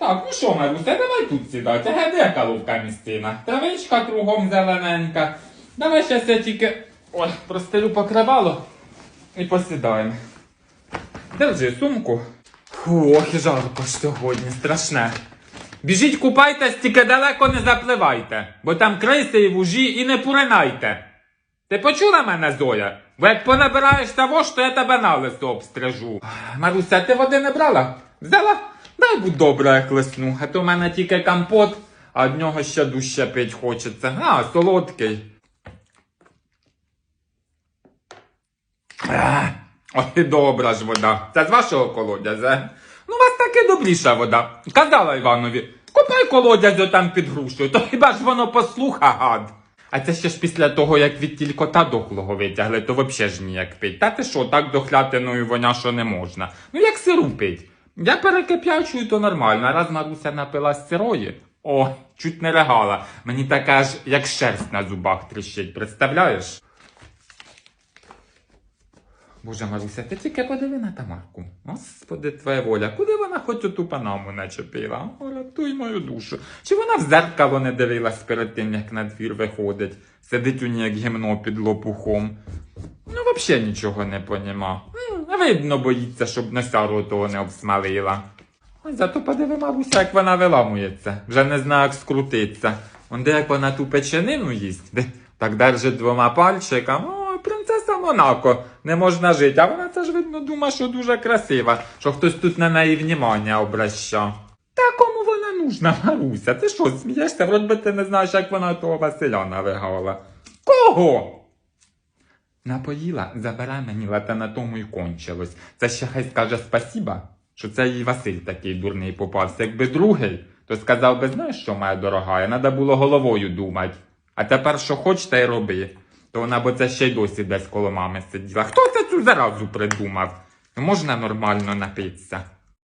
Так, ну що, Маруся, давай тут сідати. Ге, де яка ловка місцина? Травичка кругом зелененька. Давай щас я тільки ой, простелю покривало і посідаємо. Держи сумку. Фу, ох і жарко ж сьогодні, страшне. Біжіть купайтесь, тільки далеко не запливайте, бо там криси і вужі і не поринайте. Ти почула мене, Зоя? Бо як понабираєш того то я тебе на лису обстрижу. Маруся, ти води не брала? Взяла? Дай будь добре, як лисну, а то в мене тільки компот, а від нього ще дужче пить хочеться. А, солодкий. Ех, Ой, добра ж вода. Це з вашого колодязя. Ну, у вас таки добріша вода. Казала Іванові, копай колодязь отам під грушею, то хіба ж воно послуха, гад. А це ще ж після того, як від тільки кота дохлого витягли, то взагалі ж ніяк пить. Та ти що, так дохлятиною воня, що не можна. Ну як сиру пить. Я перекип'ячую, то нормально, раз Маруся напилась сирої. О, чуть не лягала. Мені така ж, як шерсть на зубах тріщить, представляєш? Боже, Маруся, ти тільки подиви на Тамарку. Господи, твоя воля, куди вона хоч оту панаму начепила? О, рятуй мою душу. Чи вона в зеркало не дивилась перед тим, як на двір виходить? Сидить у ній як гімно під лопухом. Ну, взагалі нічого не поніма. Видно, боїться, щоб носяру того не обсмалила. Ой, зато подиви, Маруся, як вона виламується. Вже не знає, як скрутиться. Он де як вона ту печенину їсть, де так держить двома пальчиками. Ой, принцеса Монако, не можна жити. А вона це ж видно думає, що дуже красива, що хтось тут на неї внимання обращав. Та кому вона нужна, Маруся? Ти що, смієшся? Вроді би ти не знаєш, як вона того Василя навигала. Кого? Напоїла, забирай мені, лата на тому й кончилось. Це ще хай скаже спасіба, що це їй Василь такий дурний попався. Якби другий, то сказав би, знаєш що, моя дорога, треба було головою думати. А тепер що хоч, та й роби. То вона бо це ще й досі десь коло мами сиділа. Хто це цю заразу придумав? Ну, Можна нормально напитися.